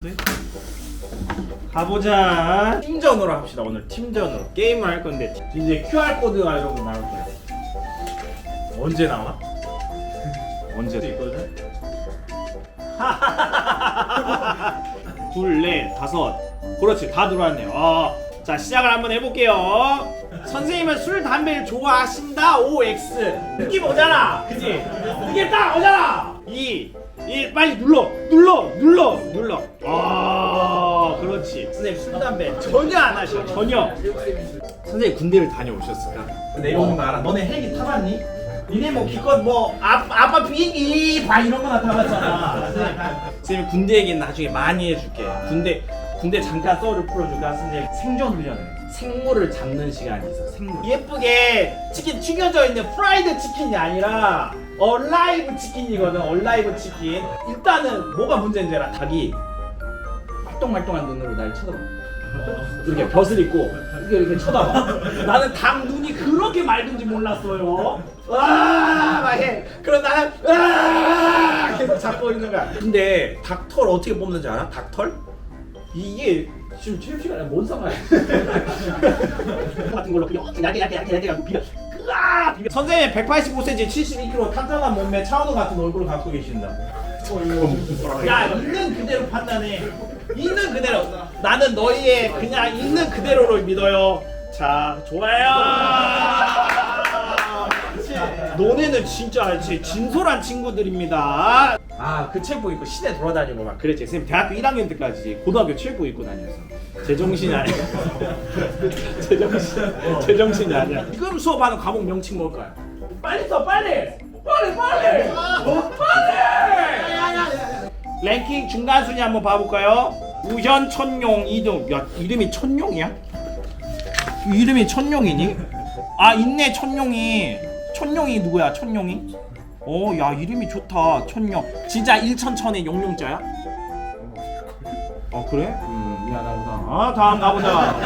네? 가보자. 팀전으로 합시다. 오늘 팀전으로 게임을 할 건데 이제 QR 코드가 이런 거 나올 거예요. 언제 나와? 언제 있거든? 둘, 넷, 다섯. 그렇지, 다 들어왔네요. 어. 자, 시작을 한번 해볼게요. 선생님은 술, 담배를 좋아하신다. OX. 느낌 오잖아. 그지? 이게 딱 오잖아. 2, 1, 빨리 눌러. 눌러. 눌러. 눌러. 아, 그렇지. 선생님 술, 담배 전혀 안 하셔. 전혀. 선생님 군대를 다녀오셨을까? 내려오는 거 알아? 너네 헬기 타봤니? 니네 뭐 기껏 뭐 아, 아빠 비행기 봐 이런 거나 타봤잖아. 선생님 군대 얘기는 나중에 많이 해줄게. 군대 군대 잠깐 썰을 풀어줄까? 선생님 생존 훈련을. 생물을 잡는 시간이 있어. 생물. 예쁘게 치킨 튀겨져 있는 프라이드 치킨이 아니라 얼라이브 치킨이거든. 얼라이브 치킨. 일단은 뭐가 문제인지 알아? 닭이 말똥말똥한 눈으로 날 쳐다봐. 이렇게 벼슬 입고 이렇게 이렇게 쳐다봐. 나는 닭 눈이 그렇게 맑은지 몰랐어요. 와, 막 해. 그럼 나는 와 계속 잡고 있는 거야. 근데 닭 털 어떻게 뽑는지 알아? 닭 털? 이게 지금 체육 시간에 뭔 상관이야? 같은 걸로 그냥 얇게 얇게 얇게 얇게 갖고 비벼. 으아! 비벼. 선생님 185cm 72kg 탄탄한 몸매 차은우 같은 얼굴을 갖고 계신다. 야 있는 그대로 판단해. 있는 그대로. 나는 너희의 그냥 있는 그대로를 믿어요. 자 좋아요. 너네는 진짜 제 진솔한 친구들입니다. 아그 체육복 입고 시내 돌아다니고 막 그랬지. 선생님 대학교 1학년 때까지 고등학교 체육복 입고 다녔어. 제정신이 아니야. 제정신 제정신이 아니야. 지금 수업하는 과목 명칭 뭘까요? 빨리 써 빨리 빨리 빨리 어, 빨리. 랭킹 중간 순위 한번 봐볼까요? 우현 천용 이등 야 이름이 천용이야? 이름이 천용이니? 아 있네 천용이 천용이 누구야 천용이? 어 야 이름이 좋다 천용 진짜 일천천의 용용자야? 어 그래? 음 미안하구나. 아 다음 가보자.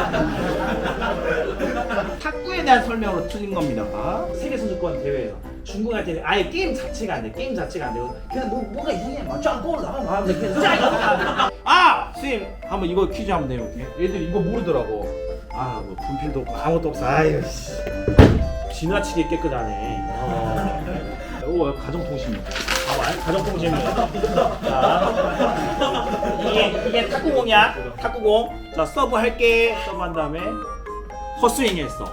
탁구에 대한 설명으로 틀린 겁니다. 아, 세계 선수권 대회에서 중국한테 아예 게임 자체가 안 돼 게임 자체가 안 되고 그냥 뭐, 뭐가 이상해. 막 짱꼬를 나가면 그냥 짱 아! 선생님 한번 이거 퀴즈 한번 내볼게. 얘들 이거 모르더라고. 아뭐 분필도 없고 아무것도 없어. 아유 씨 지나치게 깨끗하네. 어. 오 가정통신 봐봐 가정통신입니다 자 이게 이게 탁구공이야? 탁구공? 자 서브 할게. 서브 한 다음에 헛스윙 했어.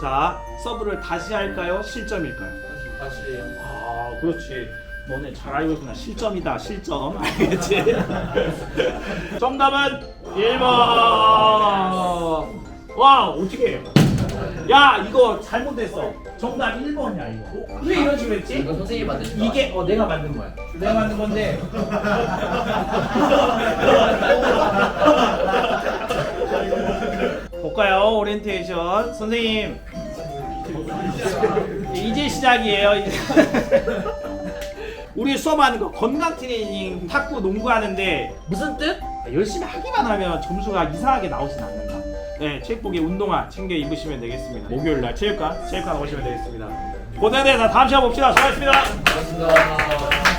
자 서브를 다시 할까요? 실점일까요? 다시 아 그렇지. 너네 잘 알고 있구나. 실점이다 실점. 알겠지? 정답은 1번. 와 어떻게 야 이거 잘못했어 정답 1번이야 이거 왜 이런 식으로 했지? 이거 선생님이 만드신 거 이게 어 내가 만든 거야. 내가 만든 건데. 볼까요? 오리엔테이션 선생님. 이제 시작이에요. 우리 수업하는 거 건강 트레이닝, 탁구, 농구 하는데 무슨 뜻? 열심히 하기만 하면 점수가 이상하게 나오진 않는다. 네, 체육복에 운동화 챙겨 입으시면 되겠습니다. 목요일 날 체육관, 체육관 오시면 되겠습니다. 고생해서 다음 시간 봅시다. 수고하셨습니다. 고맙습니다